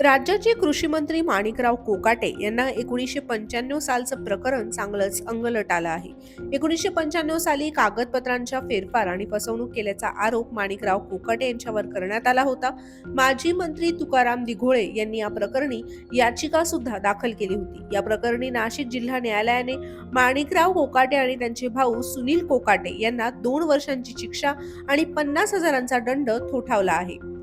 राज्याचे कृषी मंत्री माणिकराव कोकाटे यांना एकोणीसशे पंच्याण्णव सालचं प्रकरण चांगलंच अंगलट आलं आहे. एकोणीसशे पंच्याण्णव साली कागदपत्रांच्या फेरफार आणि फसवणूक केल्याचा आरोप माणिकराव कोकाटे यांच्यावर करण्यात आला होता. माजी मंत्री तुकाराम दिघोळे यांनी या प्रकरणी याचिका सुद्धा दाखल केली होती. या प्रकरणी नाशिक जिल्हा न्यायालयाने माणिकराव कोकाटे आणि त्यांचे भाऊ सुनील कोकाटे यांना दोन वर्षांची शिक्षा आणि पन्नास हजारांचा दंड ठोठावला आहे.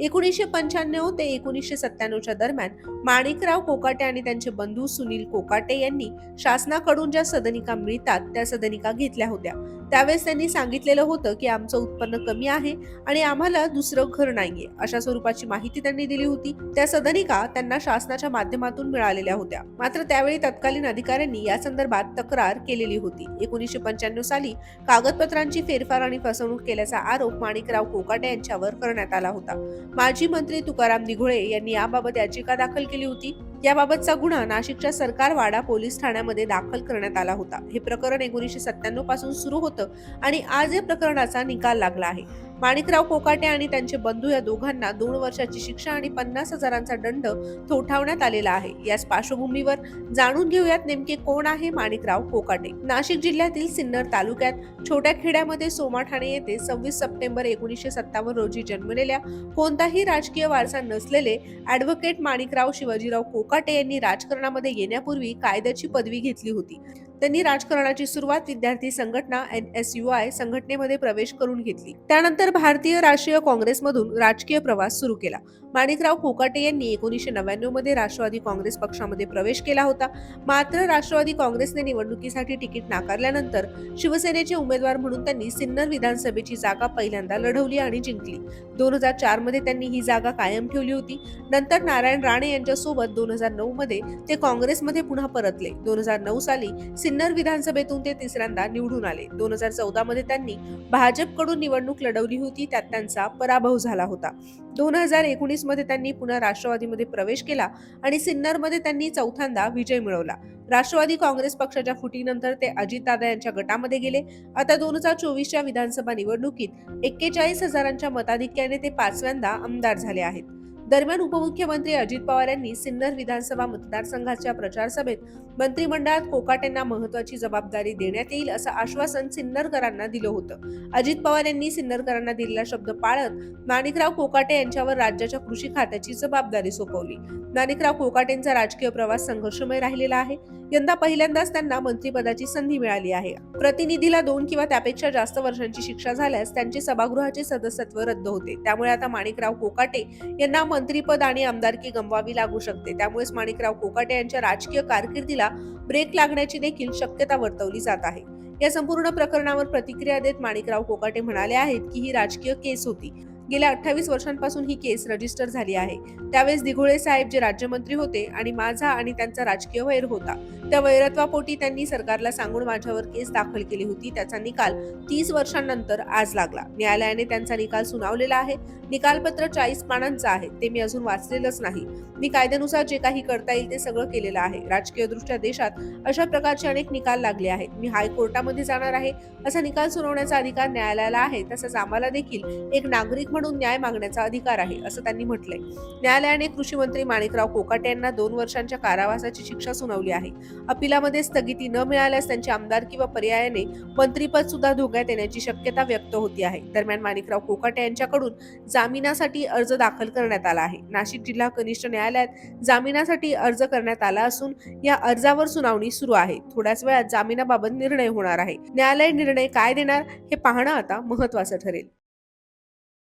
एकोणीसशे पंच्याण्णव ते एकोणीसशे सत्त्याण्णवच्या दरम्यान माणिकराव कोकाटे आणि त्यांचे बंधू सुनील कोकाटे यांनी शासनाकडून ज्या सदनिका मिळतात त्या सदनिका घेतल्या होत्या. त्यावेळेस त्यांनी सांगितलेलं होतं की आमचं उत्पन्न कमी आहे आणि आम्हाला दुसरं घर नाहीये अशा स्वरूपाची माहिती त्यांनी दिली होती. त्या सदनिका त्यांना शासनाच्या माध्यमातून मिळालेल्या होत्या. मात्र त्यावेळी तत्कालीन अधिकाऱ्यांनी या संदर्भात तक्रार केलेली होती. एकोणीसशे पंच्याण्णव साली कागदपत्रांची फेरफार आणि फसवणूक केल्याचा आरोप माणिकराव कोकाटे यांच्यावर करण्यात आला होता. माजी मंत्री तुकाराम निघोळे यांनी याबाबत याचिका दाखल केली होती. याबाबतचा गुन्हा नाशिकच्या सरकारवाडा पोलीस ठाण्यामध्ये दाखल करण्यात आला होता. हे प्रकरण एकोणीसशे सत्त्याण्णवपासून सुरू होतं आणि आज या प्रकरणाचा निकाल लागला आहे. माणिकराव कोकाटे आणि त्यांचे बंधू या दोघांना दोन वर्षाची शिक्षा आणि पन्नास हजारांचा दंड ठोठावण्यात आलेला आहे. याच पार्श्वभूमीवर जाणून घेऊयात नेमके कोण आहे माणिकराव कोकाटे. नाशिक जिल्ह्यातील सिन्नर तालुक्यात छोट्या खेड्यामध्ये सोमाठाणे येथे सव्वीस सप्टेंबर एकोणीसशे सत्तावन्न रोजी जन्मलेल्या कोणताही राजकीय वारसा नसलेले ॲडव्होकेट माणिकराव शिवाजीराव कोकाटे यांनी राजकारणामध्ये येण्यापूर्वी कायद्याची पदवी घेतली होती. त्यांनी राजकारणाची सुरुवात विद्यार्थी संघटना एन एस यू आय संघटनेमध्ये प्रवेश करून घेतली. त्यानंतर भारतीय राष्ट्रीय काँग्रेसमधून राजकीय प्रवास सुरू केला. माणिकराव कोकाटे यांनी एकोणीसशे नव्याण्णवमध्ये राष्ट्रवादी काँग्रेस पक्षामध्ये प्रवेश केला होता. मात्र राष्ट्रवादी काँग्रेसने निवडणुकीसाठी तिकीट नाकारल्यानंतर शिवसेनेचे उमेदवार म्हणून त्यांनी सिन्नर विधानसभेची जागा पहिल्यांदा लढवली आणि जिंकली. दोन हजार चारमध्ये त्यांनी ही जागा कायम ठेवली होती. नंतर नारायण राणे यांच्यासोबत दोन हजार नऊ मध्ये ते काँग्रेसमध्ये पुन्हा परतले. दोन हजार नऊ साली सिन्नर विधानसभेतून ते तिसऱ्यांदा निवडून आले. दोन हजार चौदा मध्ये त्यांनी भाजपकडून निवडणूक लढवली होती. त्यात त्यांचा पराभव झाला होता. दोन हजार एकोणीसमध्ये त्यांनी पुन्हा राष्ट्रवादीमध्ये प्रवेश केला आणि सिन्नरमध्ये त्यांनी चौथ्यांदा विजय मिळवला. राष्ट्रवादी काँग्रेस पक्षाच्या फुटीनंतर ते अजितदादा यांच्या गटामध्ये गेले. आता दोन हजार चोवीसच्या विधानसभा निवडणुकीत एक्केचाळीस हजारांच्या मताधिक्याने ते पाचव्यांदा आमदार झाले आहेत. दरम्यान उपमुख्यमंत्री अजित पवार यांनी सिन्नर विधानसभा मतदारसंघाच्या प्रचार सभेत मंत्रिमंडळात कोकाटेंना महत्वाची जबाबदारी देण्यात येईल असं आश्वासन सिन्नरकरांना दिलं होतं. अजित पवार यांनी सिन्नरकरांना दिलेला शब्द पाळत माणिकराव कोकाटे यांच्यावर राज्याच्या कृषी खात्याची जबाबदारी सोपवली. माणिकराव कोकाटेंचा राजकीय प्रवास संघर्षमय राहिलेला आहे. यंदा पहिल्यांदाच त्यांना मंत्रिपदाची संधी मिळाली आहे. प्रतिनिधीला दोन किंवा त्यापेक्षा जास्त वर्षांची शिक्षा झाल्यास त्यांचे सभागृहाचे सदस्यत्व रद्द होते. त्यामुळे आता माणिकराव कोकाटे यांना मंत्रीपद आणि आमदारकी गमवावी लागू शकते. त्यामुळेच माणिकराव कोकाटे यांच्या राजकीय कारकिर्दीला ब्रेक लागण्याची देखील शक्यता वर्तवली जात आहे. या संपूर्ण प्रकरणावर प्रतिक्रिया देत माणिकराव कोकाटे म्हणाले आहेत की ही राजकीय केस होती. गेल्या अठ्ठावीस वर्षांपासून ही केस रजिस्टर झाली आहे. त्यावेळेस दिघोळे साहेब जे राज्यमंत्री होते आणि माझा आणि त्यांचा राजकीय वैर होता त्या वैरत्वापोटी त्यांनी सरकारला सांगून माझ्यावर केस दाखल केली होती. त्याचा निकाल तीस वर्षांनंतर आज लागला. न्यायालयाने त्यांचा निकाल सुनावलेला आहे. निकालपत्र चाळीस पानांचं आहे. ते मी अजून वाचलेलंच नाही. मी कायद्यानुसार जे काही करता येईल ते सगळं केलेलं आहे. राजकीय दृष्ट्या देशात अशा प्रकारचे अनेक निकाल लागले आहेत. मी हायकोर्टामध्ये जाणार आहे. असा निकाल सुनावण्याचा अधिकार न्यायालयाला आहे. तसंच आम्हाला देखील एक नागरिक म्हणून न्याय मागण्याचा अधिकार आहे असं त्यांनी म्हटलंय. न्यायालयाने कृषी मंत्री माणिकराव कोकाटे यांना दोन वर्षांच्या कारावासाची शिक्षा सुनावली आहे. अपिलामध्ये स्थगिती न मिळाल्यास त्यांची आमदार किंवा पर्यायाने मंत्रीपद सुद्धा धोक्यात येण्याची शक्यता व्यक्त होती आहे. दरम्यान माणिकराव कोकाटे यांच्याकडून जामिनासाठी अर्ज दाखल करण्यात आला आहे. नाशिक जिल्हा कनिष्ठ न्यायालयात जामिनासाठी अर्ज करण्यात आला असून या अर्जावर सुनावणी सुरू आहे. थोड्याच वेळात जामिनाबाबत निर्णय होणार आहे. न्यायालय निर्णय काय देणार हे पाहणं आता महत्वाचं ठरेल.